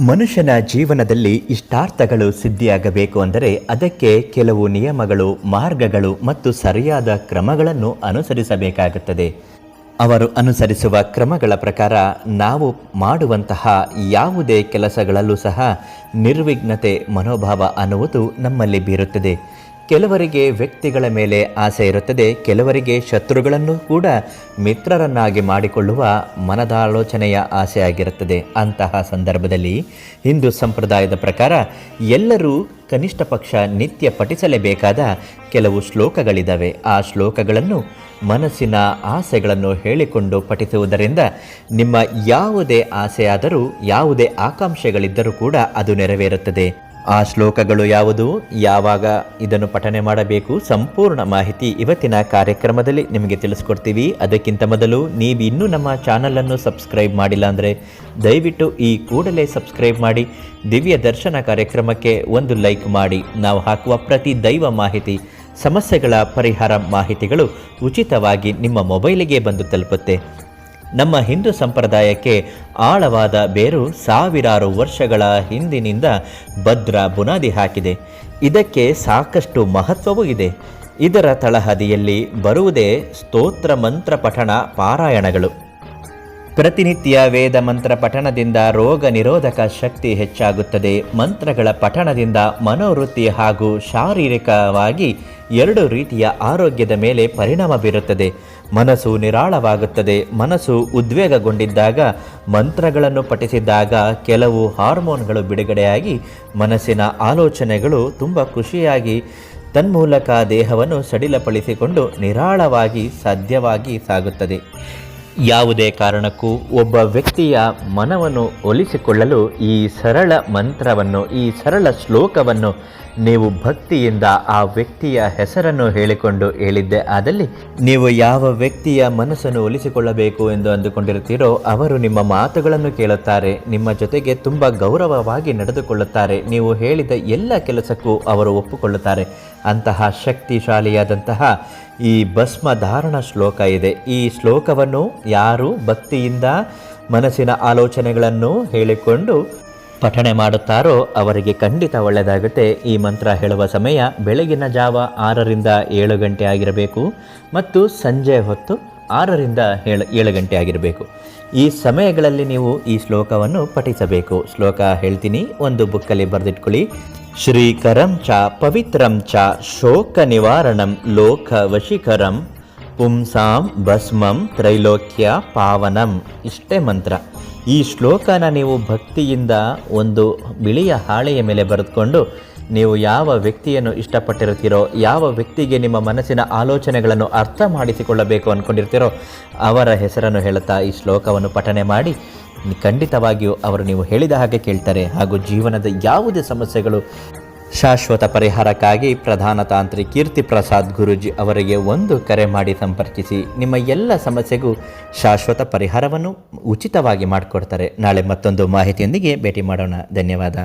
ಮನುಷ್ಯನ ಜೀವನದಲ್ಲಿ ಇಷ್ಟಾರ್ಥಗಳು ಸಿದ್ಧಿಯಾಗಬೇಕು ಅಂದರೆ ಅದಕ್ಕೆ ಕೆಲವು ನಿಯಮಗಳು, ಮಾರ್ಗಗಳು ಮತ್ತು ಸರಿಯಾದ ಕ್ರಮಗಳನ್ನು ಅನುಸರಿಸಬೇಕಾಗುತ್ತದೆ. ಅವರು ಅನುಸರಿಸುವ ಕ್ರಮಗಳ ಪ್ರಕಾರ ನಾವು ಮಾಡುವಂತಹ ಯಾವುದೇ ಕೆಲಸಗಳಲ್ಲೂ ಸಹ ನಿರ್ವಿಘ್ನತೆ, ಮನೋಭಾವ ಅನ್ನುವುದು ನಮ್ಮಲ್ಲಿ ಬೀರುತ್ತದೆ. ಕೆಲವರಿಗೆ ವ್ಯಕ್ತಿಗಳ ಮೇಲೆ ಆಸೆ ಇರುತ್ತದೆ, ಕೆಲವರಿಗೆ ಶತ್ರುಗಳನ್ನು ಕೂಡ ಮಿತ್ರರನ್ನಾಗಿ ಮಾಡಿಕೊಳ್ಳುವ ಮನದಾಲೋಚನೆಯ ಆಸೆಯಾಗಿರುತ್ತದೆ ಅಂತಹ ಸಂದರ್ಭದಲ್ಲಿ ಹಿಂದೂ ಸಂಪ್ರದಾಯದ ಪ್ರಕಾರ ಎಲ್ಲರೂ ಕನಿಷ್ಠ ಪಕ್ಷ ನಿತ್ಯ ಪಠಿಸಲೇಬೇಕಾದ ಕೆಲವು ಶ್ಲೋಕಗಳಿದ್ದಾವೆ ಆ ಶ್ಲೋಕಗಳನ್ನು ಮನಸ್ಸಿನ ಆಸೆಗಳನ್ನು ಹೇಳಿಕೊಂಡು ಪಠಿಸುವುದರಿಂದ ನಿಮ್ಮ ಯಾವುದೇ ಆಸೆಯಾದರೂ, ಯಾವುದೇ ಆಕಾಂಕ್ಷೆಗಳಿದ್ದರೂ ಕೂಡ ಅದು ನೆರವೇರುತ್ತದೆ. ಆ ಶ್ಲೋಕಗಳು ಯಾವುದು? ಯಾವಾಗ ಇದನ್ನು ಪಠನೆ ಮಾಡಬೇಕು? ಸಂಪೂರ್ಣ ಮಾಹಿತಿ ಇವತ್ತಿನ ಕಾರ್ಯಕ್ರಮದಲ್ಲಿ ನಿಮಗೆ ತಿಳಿಸ್ಕೊಡ್ತೀವಿ. ಅದಕ್ಕಿಂತ ಮೊದಲು ನೀವು ಇನ್ನೂ ನಮ್ಮ ಚಾನಲನ್ನು ಸಬ್ಸ್ಕ್ರೈಬ್ ಮಾಡಿಲ್ಲ ಅಂದರೆ ದಯವಿಟ್ಟು ಈ ಕೂಡಲೇ ಸಬ್ಸ್ಕ್ರೈಬ್ ಮಾಡಿ, ದಿವ್ಯ ದರ್ಶನ ಕಾರ್ಯಕ್ರಮಕ್ಕೆ ಒಂದು ಲೈಕ್ ಮಾಡಿ. ನಾವು ಹಾಕುವ ಪ್ರತಿ ದೈವ ಮಾಹಿತಿ, ಸಮಸ್ಯೆಗಳ ಪರಿಹಾರ ಮಾಹಿತಿಗಳು ಉಚಿತವಾಗಿ ನಿಮ್ಮ ಮೊಬೈಲಿಗೆ ಬಂದು ತಲುಪುತ್ತೆ. ನಮ್ಮ ಹಿಂದೂ ಸಂಪ್ರದಾಯಕ್ಕೆ ಆಳವಾದ ಬೇರು ಸಾವಿರಾರು ವರ್ಷಗಳ ಹಿಂದಿನಿಂದ ಭದ್ರ ಬುನಾದಿ ಹಾಕಿದೆ. ಇದಕ್ಕೆ ಸಾಕಷ್ಟು ಮಹತ್ವವೂ ಇದೆ. ಇದರ ತಳಹದಿಯಲ್ಲಿ ಬರುವುದೇ ಸ್ತೋತ್ರ ಮಂತ್ರ ಪಠಣ ಪಾರಾಯಣಗಳು. ಪ್ರತಿನಿತ್ಯ ವೇದ ಮಂತ್ರ ಪಠಣದಿಂದ ರೋಗ ನಿರೋಧಕ ಶಕ್ತಿ ಹೆಚ್ಚಾಗುತ್ತದೆ. ಮಂತ್ರಗಳ ಪಠಣದಿಂದ ಮನೋವೃತ್ತಿ ಹಾಗೂ ಶಾರೀರಿಕವಾಗಿ ಎರಡು ರೀತಿಯ ಆರೋಗ್ಯದ ಮೇಲೆ ಪರಿಣಾಮ ಬೀರುತ್ತದೆ. ಮನಸ್ಸು ನಿರಾಳವಾಗುತ್ತದೆ. ಮನಸ್ಸು ಉದ್ವೇಗಗೊಂಡಿದ್ದಾಗ, ಮಂತ್ರಗಳನ್ನು ಪಠಿಸಿದಾಗ ಕೆಲವು ಹಾರ್ಮೋನ್ಗಳು ಬಿಡುಗಡೆಯಾಗಿ ಮನಸ್ಸಿನ ಆಲೋಚನೆಗಳು ತುಂಬ ಖುಷಿಯಾಗಿ ತನ್ಮೂಲಕ ದೇಹವನ್ನು ಸಡಿಲಪಡಿಸಿಕೊಂಡು ನಿರಾಳವಾಗಿ, ಸಾಧ್ಯವಾಗಿ ಸಾಗುತ್ತದೆ. ಯಾವುದೇ ಕಾರಣಕ್ಕೂ ಒಬ್ಬ ವ್ಯಕ್ತಿಯ ಮನವನ್ನು ಒಲಿಸಿಕೊಳ್ಳಲು ಈ ಸರಳ ಮಂತ್ರವನ್ನು ಈ ಸರಳ ಶ್ಲೋಕವನ್ನು ನೀವು ಭಕ್ತಿಯಿಂದ ಆ ವ್ಯಕ್ತಿಯ ಹೆಸರನ್ನು ಹೇಳಿಕೊಂಡು ಹೇಳಿದ್ದೆ. ಆದಲ್ಲಿ ನೀವು ಯಾವ ವ್ಯಕ್ತಿಯ ಮನಸ್ಸನ್ನು ಒಲಿಸಿಕೊಳ್ಳಬೇಕು ಎಂದು ಅಂದುಕೊಂಡಿರುತ್ತೀರೋ ಅವರು ನಿಮ್ಮ ಮಾತುಗಳನ್ನು ಕೇಳುತ್ತಾರೆ. ನಿಮ್ಮ ಜೊತೆಗೆ ತುಂಬ ಗೌರವವಾಗಿ ನಡೆದುಕೊಳ್ಳುತ್ತಾರೆ. ನೀವು ಹೇಳಿದ ಎಲ್ಲ ಕೆಲಸಕ್ಕೂ ಅವರು ಒಪ್ಪಿಕೊಳ್ಳುತ್ತಾರೆ. ಅಂತಹ ಶಕ್ತಿಶಾಲಿಯಾದಂತಹ ಈ ಭಸ್ಮ ಧಾರಣ ಶ್ಲೋಕ ಇದೆ. ಈ ಶ್ಲೋಕವನ್ನು ಯಾರು ಭಕ್ತಿಯಿಂದ ಮನಸ್ಸಿನ ಆಲೋಚನೆಗಳನ್ನು ಹೇಳಿಕೊಂಡು ಪಠಣೆ ಮಾಡುತ್ತಾರೋ ಅವರಿಗೆ ಖಂಡಿತ ಒಳ್ಳೆಯದಾಗುತ್ತೆ. ಈ ಮಂತ್ರ ಹೇಳುವ ಸಮಯ ಬೆಳಗಿನ ಜಾವ ಆರರಿಂದ ಏಳು ಗಂಟೆ ಆಗಿರಬೇಕು ಮತ್ತು ಸಂಜೆ ಹೊತ್ತು ಆರರಿಂದ ಏಳು ಏಳು ಗಂಟೆ ಆಗಿರಬೇಕು. ಈ ಸಮಯಗಳಲ್ಲಿ ನೀವು ಈ ಶ್ಲೋಕವನ್ನು ಪಠಿಸಬೇಕು. ಶ್ಲೋಕ ಹೇಳ್ತೀನಿ, ಒಂದು ಬುಕ್ಕಲ್ಲಿ ಬರೆದಿಟ್ಕೊಳ್ಳಿ. ಶ್ರೀಕರಂ ಚ ಪವಿತ್ರಂ ಚ ಶೋಕ ನಿವಾರಣಂ ಲೋಕ ವಶಿಕರಂ ಪುಂಸಾಂ ಭಸ್ಮಂ ತ್ರೈಲೋಕ್ಯ ಪಾವನಂ. ಇಷ್ಟೇ ಮಂತ್ರ. ಈ ಶ್ಲೋಕನ ನೀವು ಭಕ್ತಿಯಿಂದ ಒಂದು ಬಿಳಿಯ ಹಾಳೆಯ ಮೇಲೆ ಬರೆದುಕೊಂಡು ನೀವು ಯಾವ ವ್ಯಕ್ತಿಯನ್ನು ಇಷ್ಟಪಟ್ಟಿರ್ತೀರೋ ಯಾವ ವ್ಯಕ್ತಿಗೆ ನಿಮ್ಮ ಮನಸ್ಸಿನ ಆಲೋಚನೆಗಳನ್ನು ಅರ್ಥ ಮಾಡಿಸಿಕೊಳ್ಳಬೇಕು ಅಂದ್ಕೊಂಡಿರ್ತೀರೋ ಅವರ ಹೆಸರನ್ನು ಹೇಳುತ್ತಾ ಈ ಶ್ಲೋಕವನ್ನು ಪಠನೆ ಮಾಡಿ ಖಂಡಿತವಾಗಿಯೂ ಅವರು ನೀವು ಹೇಳಿದ ಹಾಗೆ ಕೇಳ್ತಾರೆ. ಹಾಗೂ ಜೀವನದ ಯಾವುದೇ ಸಮಸ್ಯೆಗಳು ಶಾಶ್ವತ ಪರಿಹಾರಕ್ಕಾಗಿ ಪ್ರಧಾನ ತಾಂತ್ರಿ ಕೀರ್ತಿ ಪ್ರಸಾದ್ ಗುರೂಜಿ ಅವರಿಗೆ ಒಂದು ಕರೆ ಮಾಡಿ ಸಂಪರ್ಕಿಸಿ. ನಿಮ್ಮ ಎಲ್ಲ ಸಮಸ್ಯೆಗೂ ಶಾಶ್ವತ ಪರಿಹಾರವನ್ನು ಉಚಿತವಾಗಿ ಮಾಡಿಕೊಡ್ತಾರೆ. ನಾಳೆ ಮತ್ತೊಂದು ಮಾಹಿತಿಯೊಂದಿಗೆ ಭೇಟಿ ಮಾಡೋಣ. ಧನ್ಯವಾದ.